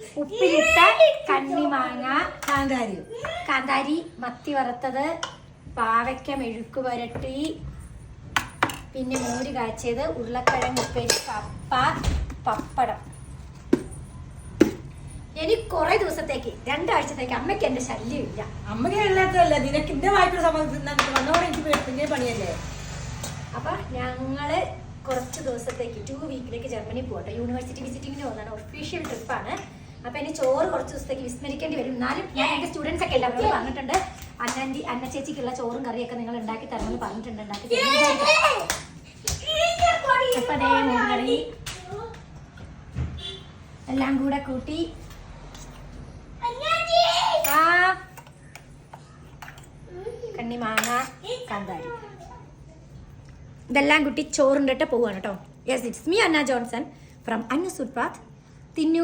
ഉപ്പിലിട്ട കണ്ണിമാങ്ങ. കാന്താരി. കാന്താരി മത്തി വറുത്തത്. പാവയ്ക്ക മെഴുക്ക് പുരട്ടി. പിന്നെ മോര് കാച്ചിയത് ഉരുളക്കിഴങ്ങ് ഉപ്പേരി കപ്പ പപ്പടം. എനിക്ക് കുറെ ദിവസത്തേക്ക് രണ്ടാഴ്ചത്തേക്ക് അമ്മയ്ക്ക് എന്റെ ശല്യമില്ല അമ്മയ്ക്ക് എല്ലാത്തല്ല നിനക്ക് എന്റെ വായ്പ വന്നോടെ എനിക്ക് പിന്നെ പണിയല്ലേ? അപ്പൊ ഞങ്ങൾ കുറച്ച് ദിവസത്തേക്ക് ടു വീക്കിലേക്ക് ജർമ്മനി പോകട്ടെ യൂണിവേഴ്സിറ്റി വിസിറ്റിങ്ങിന് പോകുന്നതാണ്. ഒഫീഷ്യൽ ട്രിപ്പാണ് അപ്പൊ എന്റെ ചോറ് കുറച്ച് ദിവസത്തേക്ക് വിസ്മരിക്കേണ്ടി വരും. എന്നാലും ഞാൻ എന്റെ സ്റ്റുഡൻസ് ഒക്കെ എല്ലാവരോടും പറഞ്ഞിട്ടുണ്ട്. അന്നന്റെ അന്ന ചേച്ചിക്കുള്ള ചോറും കറിയൊക്കെ നിങ്ങൾ ഉണ്ടാക്കി തരണമെന്ന് പറഞ്ഞിട്ടുണ്ട്. ഉണ്ടാക്കി അപ്പൊ എല്ലാം കൂടെ കൂട്ടി. ആ. കണ്ണിമാങ്ങ കാന്താരി ഇതെല്ലാം കുട്ടി ചോറുണ്ടിട്ട് പോവാണ് കേട്ടോ. Yes it's me Anna Johnson. From അന്നു സുൽപാത്ത് തിന്നു.